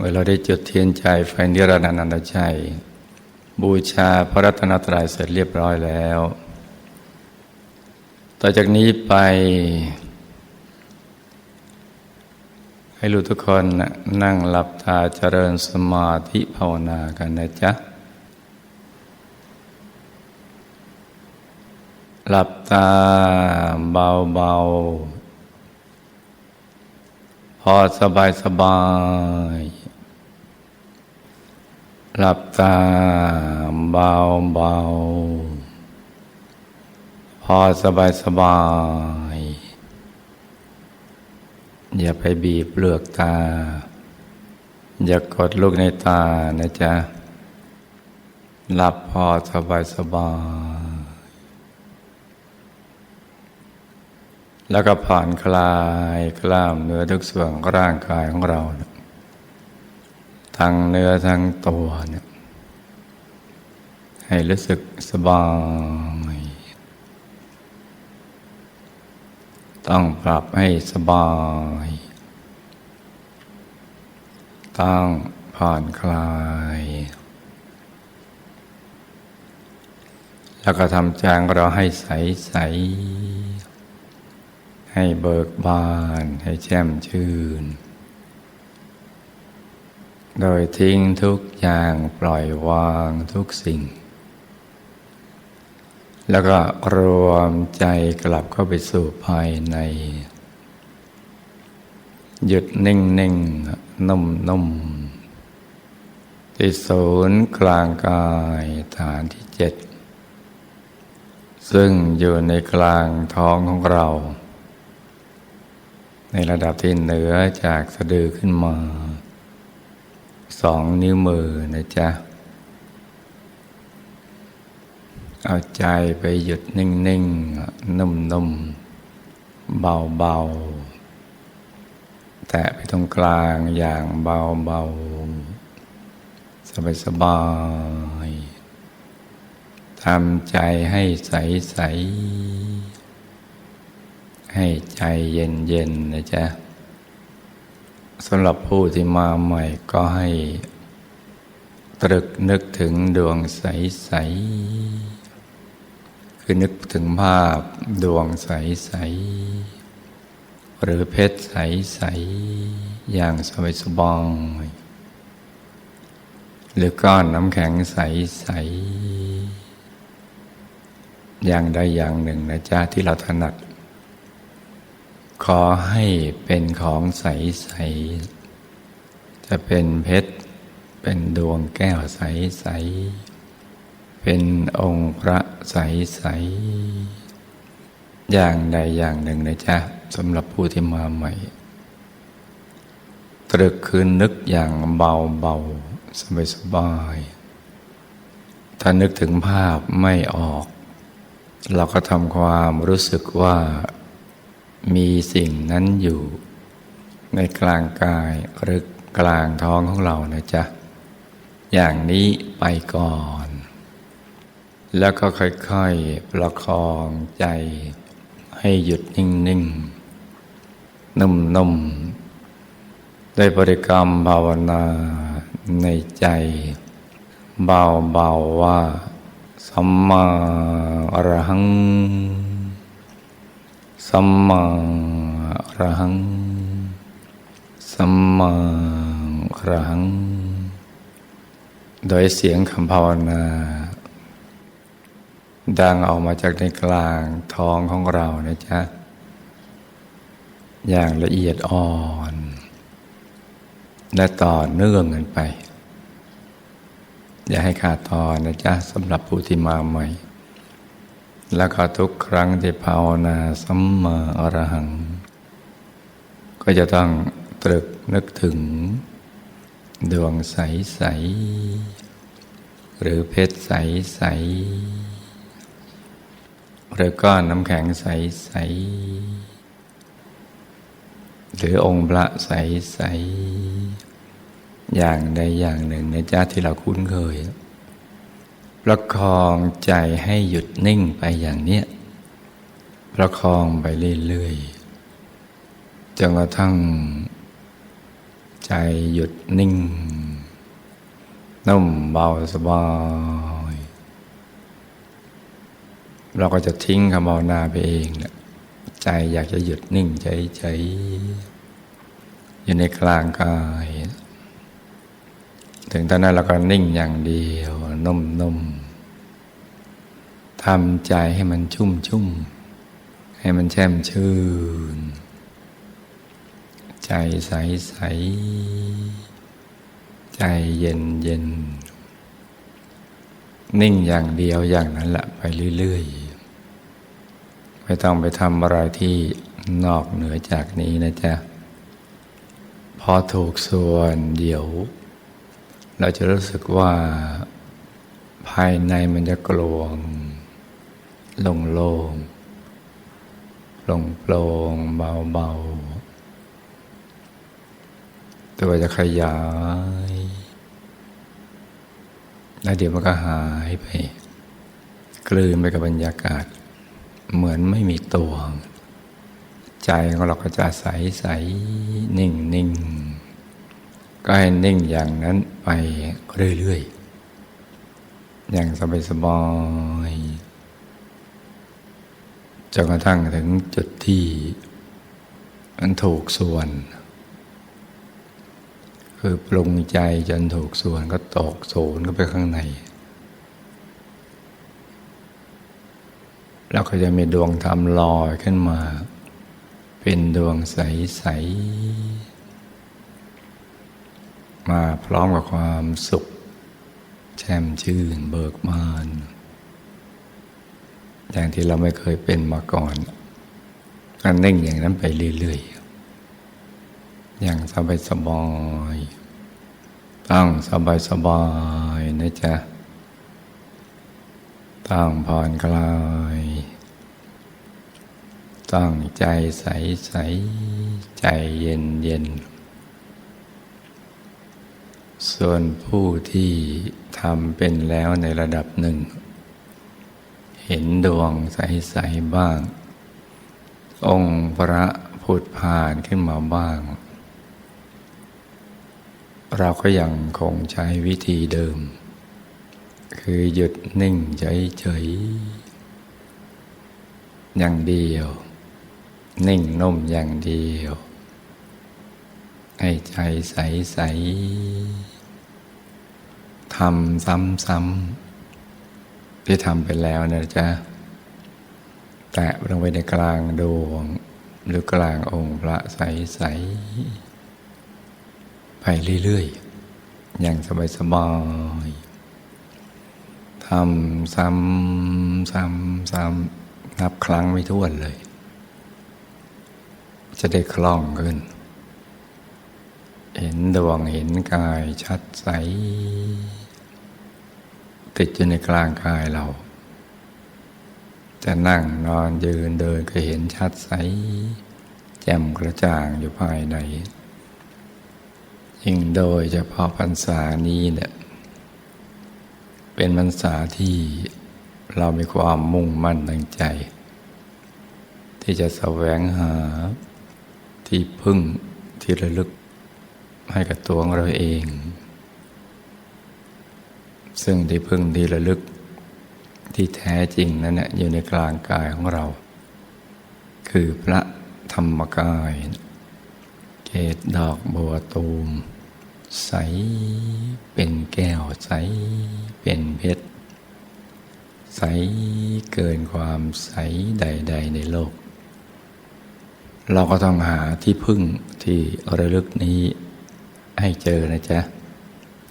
เมื่อเราได้จุดเทียนใจไฟนิรันดร์นันตชัยบูชาพระรัตนตรัยเสร็จเรียบร้อยแล้ว ต่อจากนี้ไป ให้รู้ทุกคนนั่งหลับตาเจริญสมาธิภาวนากันนะจ๊ะ หลับตาเบาๆพอสบายสบาย หลับตาเบาเบาๆพอสบายสบาย อย่าไปบีบเปลือกตา อย่ากดลูกในตานะจ๊ะ หลับพอสบายสบาย แล้วก็ผ่อนคลายกล้ามเนื้อทุกส่วนของร่างกายของเรานี่ย ทั้งเนื้อทั้งตัวเนี่ยให้รู้สึกสบาย ต้องปรับให้สบาย ต้องผ่อนคลาย แล้วก็ทำใจงเราให้ใสใส ให้เบิกบาน ให้แจ่มชื่น โดยทิ้งทุกอย่างปล่อยวางทุกสิ่ง แล้วก็รวมใจกลับเข้าไปสู่ภายใน หยุดนิ่งนิ่งนุ่มนุ่มที่ศูนย์กลางกายฐานที่เจ็ด ซึ่งอยู่ในกลางท้องของเรา ในระดับที่เหนือจากสะดือขึ้นมา สองนิ้วมือนะจ๊ะ เอาใจไปหยุดนิ่งๆ นุ่มๆ เบาๆ แตะไปตรงกลางอย่างเบาๆ สบายๆทำใจให้ใส ๆ ให้ใจเย็น ๆ นะจ๊ะ สำหรับผู้ที่มาใหม่ก็ให้ตรึกนึกถึงดวงใส ๆ คือนึกถึงภาพดวงใส ๆ หรือเพชรใส ๆ อย่างสบายสบายหรือก้อนน้ำแข็งใส ๆ อย่างใดอย่างหนึ่งนะจ๊ะที่เราถนัด ขอให้เป็นของใส ๆ จะเป็นเพชร เป็นดวงแก้วใส ๆ เป็นองค์พระใส ๆ อย่างใดอย่างหนึ่งนะจ๊ะสำหรับผู้ที่มาใหม่ ตรึกคืนนึกอย่างเบา ๆ สบายๆถ้านึกถึงภาพไม่ออก เราก็ทำความรู้สึกว่า มีสิ่งนั้นอยู่ ในกลางกายหรือกลางท้องของเรานะจ๊ะ อย่างนี้ไปก่อน แล้วก็ค่อยๆ ประคองใจให้หยุดนิ่งๆ นุ่มๆ ได้บริกรรมภาวนาในใจ เบาๆว่า สัมมาอรหัง สัมมาอรหัง สัมมาอรหัง โดยเสียงคำภาวนา ดังออกมาจากในกลางท้องของเรานะจ๊ะ อย่างละเอียดอ่อน และต่อเนื่องกันไป อย่าให้ขาดตอนนะจ๊ะสำหรับผู้ที่มาใหม่ แล้วก็ทุกครั้งที่ภาวนาสัมมาอรหัง ก็จะต้องตรึกนึกถึง ดวงใสๆหรือเพชรใสๆหรือก้อนน้ำแข็งใสๆหรือองค์พระใสๆอย่างใดอย่างหนึ่งในจ้าที่เราคุ้นเคย ประคองใจให้หยุดนิ่งไปอย่างเนี้ยประคองไปเรื่อยๆจนกระทั่ง ใจหยุดนิ่งนุ่มเบาสบาย เราก็จะทิ้งคำภาวนาไปเองนะใจอยากจะหยุดนิ่งใจใจอยู่ในกลางกาย ถึงตอนนั้นเราก็นิ่งอย่างเดียว นุ่มนมทำใจให้มันชุ่มชุ่มให้มันแช่มชื่น ใจใสใสใจเย็นเย็นนิ่งอย่างเดียวอย่างนั้นแหละไปเรื่อยๆไม่ต้องไปทำอะไรที่นอกเหนือจากนี้นะจ๊ะ พอถูกส่วนเดี๋ยว เราจะรู้สึกว่าภายในมันจะกลวงโลงโล่งโปร่งโปร่งเบาเบาตัวจะขยาย แล้วเดี๋ยวมันก็หายไป กลืนไปกับบรรยากาศ เหมือนไม่มีตัว ใจของเราก็จะใสใสนิ่งนิ่ง ก็ให้นิ่งอย่างนั้นไปเรื่อยๆ อย่างสบายสบายจนกระทั่งถึงจุดที่มันถูกส่วน คือปรุงใจจนถูกส่วนก็ตกศูนย์ก็ไปข้างใน แล้วก็จะมีดวงธรรมลอยขึ้นมา เป็นดวงใส ๆ มาพร้อมกับความสุข แช่มชื่นเบิกบาน อย่างที่เราไม่เคยเป็นมาก่อนก็นิ่งอย่างนั้นไปเรื่อยๆ อย่างสบายสบายตั้งสบายสบายนะจ๊ะตั้งผ่อนคลายตั้งใจใสใสใจเย็นเย็น ส่วนผู้ที่ทำเป็นแล้วในระดับหนึ่ง เห็นดวงใสใสบ้าง องค์พระผุดผ่านขึ้นมาบ้าง เราก็ยังคงใช้วิธีเดิม คือหยุดนิ่งเฉยๆอย่างเดียว นิ่งนุ่มอย่างเดียวให้ใจใสๆ ทำซ้ำๆที่ทำไปแล้วเนะจ๊ะแตะลงไปในกลางดวง หรือกลางองค์พระใสๆไปเรื่อยๆ อย่างสบายๆทำซ้ำซ้ำซ้ำนับครั้งไม่ถ้วนเลย จะได้คล่องขึ้นเห็นดวงเห็นกายชัดใส ติดอยู่ในกลางกายเรา จะนั่งนอนยืนเดินก็เห็นชัดใส แจ่มกระจ่างอยู่ภายในยิ่งโดยเฉพาะพรรษานี้เนี่ยเป็นพรรษาที่เรามีความมุ่งมั่นตั้งใจ ที่จะแสวงหาที่พึ่งที่ระลึกให้กับตัวของเราเอง ซึ่งที่พึ่งที่ระลึก ที่แท้จริงนั้นนะอยู่ในกลางกายของเรา คือพระธรรมกาย เกตดอกบัวตูม ใสเป็นแก้วใสเป็นเพชร ใสเกินความใสใด ๆ ในโลก เราก็ต้องหาที่พึ่งที่ระลึกนี้ให้เจอนะจ๊ะ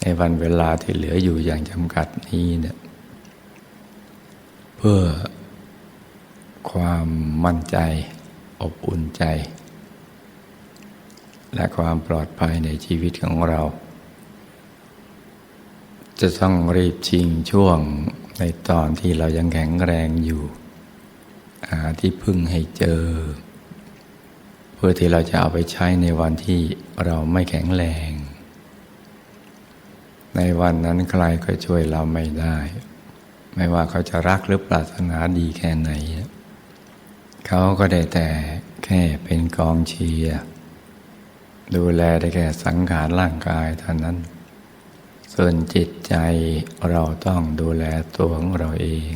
ในวันเวลาที่เหลืออยู่อย่างจำกัดนี้เนี่ยเพื่อความมั่นใจอบอุ่นใจ และความปลอดภัยในชีวิตของเรา จะต้องรีบชิงช่วงในตอนที่เรายังแข็งแรงอยู่ หาที่พึ่งให้เจอ เพื่อที่เราจะเอาไปใช้ในวันที่เราไม่แข็งแรง ในวันนั้นใครก็ช่วยเราไม่ได้ ไม่ว่าเขาจะรักหรือปรารถนาดีแค่ไหน เขาก็ได้แต่แค่เป็นกองเชียร์ดูแลได้แค่สังขารร่างกายเท่านั้น ส่วนจิตใจเราต้องดูแลตัวของเราเอง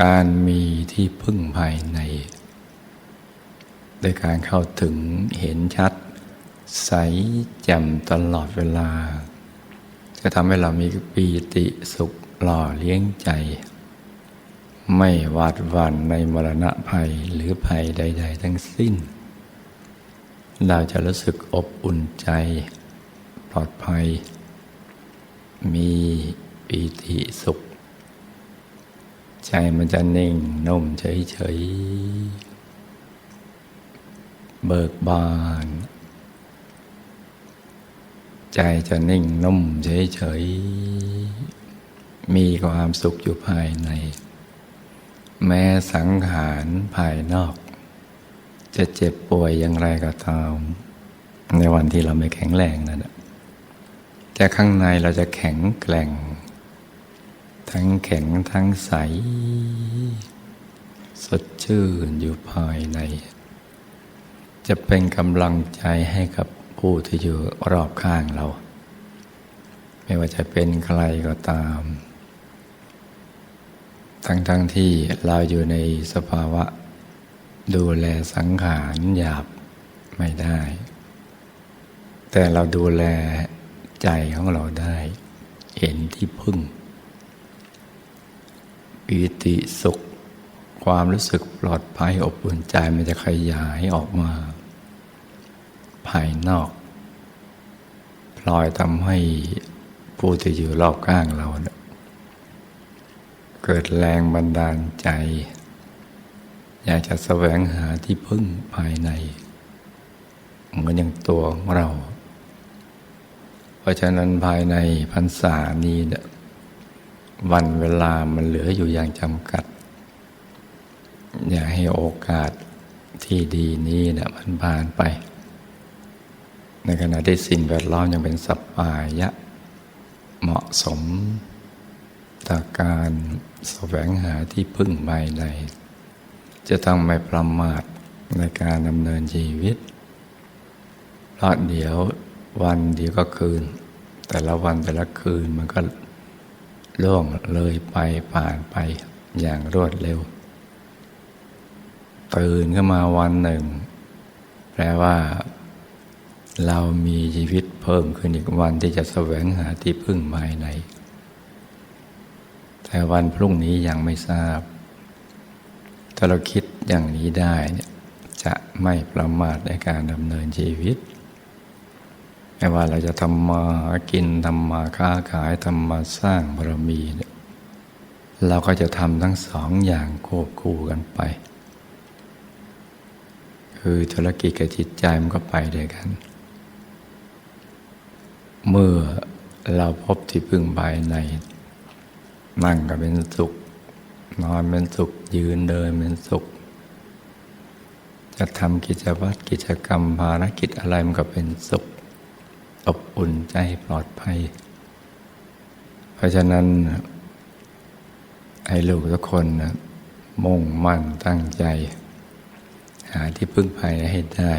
การมีที่พึ่งภายในโดยการเข้าถึงเห็นชัด ใสแจ่มตลอดเวลา จะทำให้เรามีปีติสุขหล่อเลี้ยงใจ ไม่หวาดหวั่นในมรณะภัยหรือภัยใด ๆ ทั้งสิ้น เราจะรู้สึกอบอุ่นใจ ปลอดภัย มีปีติสุข ใจมันจะนิ่งนุ่มเฉยๆเบิกบาน ใจจะนิ่งนุ่มเฉยๆ มีความสุขอยู่ภายใน แม้สังขารภายนอก จะเจ็บป่วยอย่างไรก็ตาม ในวันที่เราไม่แข็งแรงนั่นแหละแต่ข้างในเราจะแข็งแกร่ง ทั้งแข็งทั้งใส สดชื่นอยู่ภายใน จะเป็นกำลังใจให้กับ ผู้ที่อยู่รอบข้างเรา ไม่ว่าจะเป็นใครก็ตาม ทั้งๆทที่เราอยู่ในสภาวะ ดูแลสังขารหยาบไม่ได้ แต่เราดูแลใจของเราได้ เห็นที่พึ่งปิติสุข ความรู้สึกปลอดภัยอบอุ่นใจมันจะขยายออกมา ภายนอก ลอยทำให้ผู้ที่อยู่รอบข้างเราเนี่ยเกิดแรงบันดาลใจ อยากจะแสวงหาที่พึ่งภายใน เหมือนอย่างตัวของเรา เพราะฉะนั้นภายในพรรษานี้เนี่ยวันเวลามันเหลืออยู่อย่างจำกัด อย่าให้โอกาสที่ดีนี้เนี่ยมันผ่านไป ในขณะที่สิ่งแวดล้อมยังเป็นสัปปายะ เหมาะสมต่อการแสวงหาที่พึ่งภายในจะต้องไม่ประมาทในการดำเนินชีวิต เพราะเดี๋ยววันเดียวก็คืน แต่ละวันแต่ละคืนมันก็ล่วงเลยไปผ่านไปอย่างรวดเร็ว ตื่นขึ้นมาวันหนึ่ง แปลว่า เรามีชีวิตเพิ่มขึ้นอีกวันที่จะแสวงหาที่พึ่งภายใน แต่วันพรุ่งนี้ยังไม่ทราบ ถ้าเราคิดอย่างนี้ได้เนี่ยจะไม่ประมาทในการดำเนินชีวิต ไม่ว่าเราจะทำมาหากินทำมาค้าขายทำมาสร้างบารมีเนี่ยเราก็จะทำทั้งสองอย่างควบคู่กันไป คือธุรกิจกับจิตใจมันก็ไปด้วยกัน เมื่อเราพบที่พึ่งภายใน นั่งก็เป็นสุข นอนเป็นสุข ยืนเดินเป็นสุข จะทำกิจวัตรกิจกรรมภารกิจอะไรมันก็เป็นสุข อบอุ่นใจปลอดภัย เพราะฉะนั้นให้ลูกทุกคนนะมุ่งมั่นตั้งใจ หาที่พึ่งภายให้ได้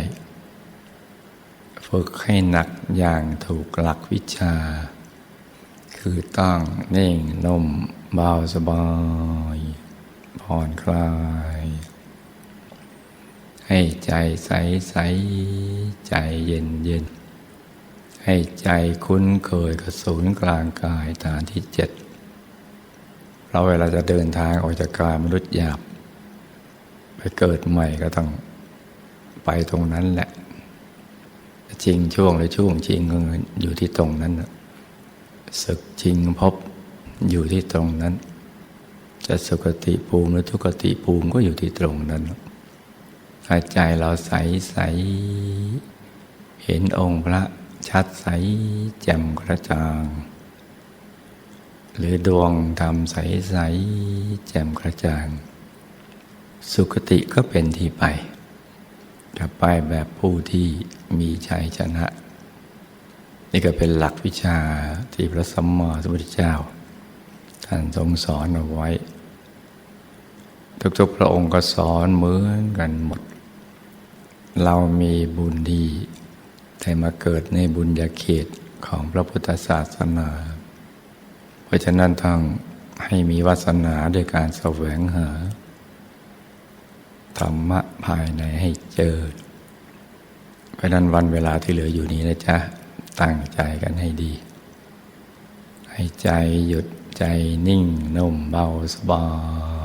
ฝึกให้หนักอย่างถูกหลักวิชา คือต้องนิ่งนุ่มเบาสบายผ่อนคลาย ให้ใจใสใสใจเย็นเย็นให้ใจคุ้นเคยกับศูนย์กลางกายฐานที่เจ็ดเราเวลาจะเดินทางออกจากกายมนุษย์หยาบ ไปเกิดใหม่ก็ต้องไปตรงนั้นแหละ จริงช่วงหรือช่วงจริงอยู่ที่ตรงนั้นศึกจริงพบอยู่ที่ตรงนั้น จะสุคติภูมิหรือทุกติภูมิก็อยู่ที่ตรงนั้นถ้าใจเราใสใสเห็นองค์พระชัดใสแจ่มกระจ่าง หรือดวงธรรมใสใสแจ่มกระจ่าง สุคติก็เป็นที่ไป จะไปแบบผู้ที่มีชัยชนะ นี่ก็เป็นหลักวิชาที่พระสัมมาสัมพุทธเจ้า ท่านทรงสอนเอาไว้ ทุกๆพระองค์ก็สอนเหมือนกันหมด เรามีบุญดีได้มาเกิดในบุญญาเขตของพระพุทธศาสนา เพราะฉะนั้นต้องให้มีวาสนาโดยการแสวงหาธรรมะภายในให้ เจอ เพราะนั้นวันเวลาที่เหลืออยู่นี้นะจ๊ะ ตั้งใจกันให้ดี ให้ใจหยุดใจนิ่งนุ่มเบาสบาย